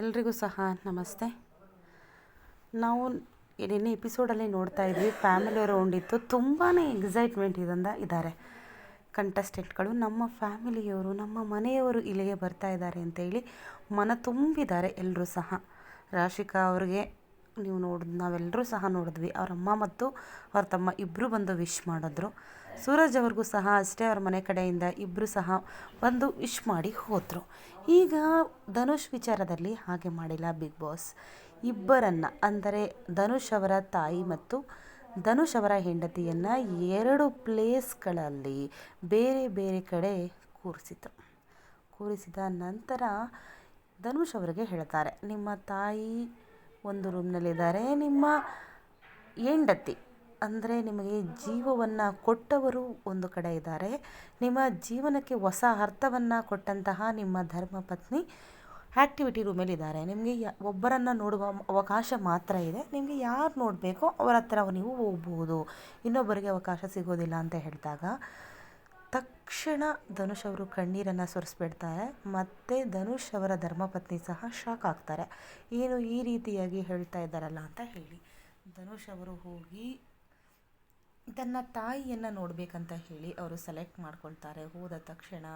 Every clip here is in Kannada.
ಎಲ್ರಿಗೂ ಸಹ ನಮಸ್ತೆ. ನಾವು ನಿನ್ನೆ ಎಪಿಸೋಡಲ್ಲಿ ನೋಡ್ತಾ ಇದ್ವಿ ಫ್ಯಾಮಿಲಿ ರೌಂಡ್ ಇತ್ತು ತುಂಬಾ ಎಕ್ಸೈಟ್ಮೆಂಟ್ ಇದರಿಂದ ಇದ್ದಾರೆ ಕಂಟೆಸ್ಟೆಂಟ್ಗಳು ನಮ್ಮ ಫ್ಯಾಮಿಲಿಯವರು ನಮ್ಮ ಮನೆಯವರು ಇಲ್ಲಿಗೆ ಬರ್ತಾ ಇದ್ದಾರೆ ಅಂತೇಳಿ ಮನ ತುಂಬಿದ್ದಾರೆ ಎಲ್ಲರೂ ಸಹ. ರಾಶಿಕಾ ಅವ್ರಿಗೆ ನೀವು ನೋಡ್ ನಾವೆಲ್ಲರೂ ಸಹ ನೋಡಿದ್ವಿ. ಅವರ ಅಮ್ಮ ಮತ್ತು ಅವ್ರ ತಮ್ಮ ಇಬ್ಬರು ಬಂದು ವಿಶ್ ಮಾಡಿದ್ರು. ಸೂರಜ್ ಅವ್ರಿಗೂ ಸಹ ಅಷ್ಟೇ ಅವ್ರ ಮನೆ ಕಡೆಯಿಂದ ಇಬ್ಬರು ಸಹ ಬಂದು ವಿಶ್ ಮಾಡಿ ಹೋದರು. ಈಗ ಧನುಷ್ ವಿಚಾರದಲ್ಲಿ ಹಾಗೆ ಮಾಡಿಲ್ಲ ಬಿಗ್ ಬಾಸ್ ಇಬ್ಬರನ್ನು, ಅಂದರೆ ಧನುಷ್ ಅವರ ತಾಯಿ ಮತ್ತು ಧನುಷ್ ಅವರ ಹೆಂಡತಿಯನ್ನು ಎರಡು ಪ್ಲೇಸ್ಗಳಲ್ಲಿ ಬೇರೆ ಬೇರೆ ಕಡೆ ಕೂರಿಸಿತು. ಕೂರಿಸಿದ ನಂತರ ಧನುಷ್ ಅವರಿಗೆ ಹೇಳ್ತಾರೆ, ನಿಮ್ಮ ತಾಯಿ ಒಂದು ರೂಮ್ನಲ್ಲಿದ್ದಾರೆ. ನಿಮ್ಮ ಹೆಂಡತಿ, ಅಂದರೆ ನಿಮಗೆ ಜೀವವನ್ನು ಕೊಟ್ಟವರು ಒಂದು ಕಡೆ ಇದ್ದಾರೆ. ನಿಮ್ಮ ಜೀವನಕ್ಕೆ ಹೊಸ ಅರ್ಥವನ್ನು ಕೊಟ್ಟಂತಹ ನಿಮ್ಮ ಧರ್ಮಪತ್ನಿ ಆ್ಯಕ್ಟಿವಿಟಿ ರೂಮಲ್ಲಿದ್ದಾರೆ. ನಿಮಗೆ ಒಬ್ಬರನ್ನು ನೋಡುವ ಅವಕಾಶ ಮಾತ್ರ ಇದೆ. ನಿಮಗೆ ಯಾರು ನೋಡಬೇಕೋ ಅವರ ಹತ್ರ ನೀವು ಹೋಗ್ಬೋದು. ಇನ್ನೊಬ್ಬರಿಗೆ ಅವಕಾಶ ಸಿಗೋದಿಲ್ಲ ಅಂತ ಹೇಳಿದಾಗ ತಕ್ಷಣ ಧನುಷ್ ಅವರು ಕಣ್ಣೀರನ್ನು ಸುರಿಸ್ಬಿಡ್ತಾರೆ, ಮತ್ತು ಧನುಷ್ ಅವರ ಧರ್ಮಪತ್ನಿ ಸಹ ಶಾಕ್ ಆಗ್ತಾರೆ. ಏನು ಈ ರೀತಿಯಾಗಿ ಹೇಳ್ತಾ ಇದ್ದಾರಲ್ಲ ಅಂತ ಹೇಳಿ. ಧನುಷ್ ಅವರು ಹೋಗಿ ತನ್ನ ತಾಯಿಯನ್ನು ನೋಡಬೇಕಂತ ಹೇಳಿ ಅವರು ಸೆಲೆಕ್ಟ್ ಮಾಡ್ಕೊಳ್ತಾರೆ. ಹೋದ ತಕ್ಷಣ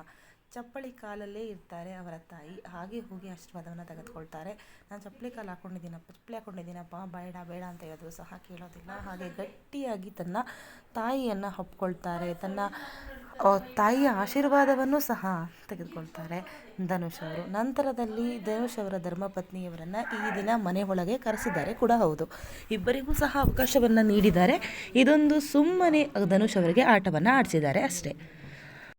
ಚಪ್ಪಳಿ ಕಾಲಲ್ಲೇ ಇರ್ತಾರೆ ಅವರ ತಾಯಿ. ಹಾಗೆ ಹೋಗಿ ಆಶೀರ್ವಾದವನ್ನು ತೆಗೆದುಕೊಳ್ತಾರೆ. ನಾನು ಚಪ್ಪಲಿ ಕಾಲು ಹಾಕ್ಕೊಂಡಿದ್ದೀನಪ್ಪ ಚಪ್ಪಲಿ ಹಾಕ್ಕೊಂಡಿದ್ದೀನಪ್ಪ ಬೇಡ ಬೇಡ ಅಂತ ಹೇಳಿದ್ರು ಸಹ ಕೇಳೋದಿಲ್ಲ. ಹಾಗೆ ಗಟ್ಟಿಯಾಗಿ ತನ್ನ ತಾಯಿಯನ್ನು ಒಪ್ಕೊಳ್ತಾರೆ. ತನ್ನ ತಾಯಿಯ ಆಶೀರ್ವಾದವನ್ನು ಸಹ ತೆಗೆದುಕೊಳ್ತಾರೆ ಧನುಷ್ ಅವರು. ನಂತರದಲ್ಲಿ ಧನುಷ್ ಅವರ ಧರ್ಮಪತ್ನಿಯವರನ್ನು ಈ ದಿನ ಮನೆ ಒಳಗೆ ಕರೆಸಿದ್ದಾರೆ ಕೂಡ ಹೌದು. ಇಬ್ಬರಿಗೂ ಸಹ ಅವಕಾಶವನ್ನು ನೀಡಿದ್ದಾರೆ. ಇದೊಂದು ಸುಮ್ಮನೆ ಧನುಷ್ ಅವರಿಗೆ ಆಟವನ್ನು ಆಡಿಸಿದ್ದಾರೆ ಅಷ್ಟೇ.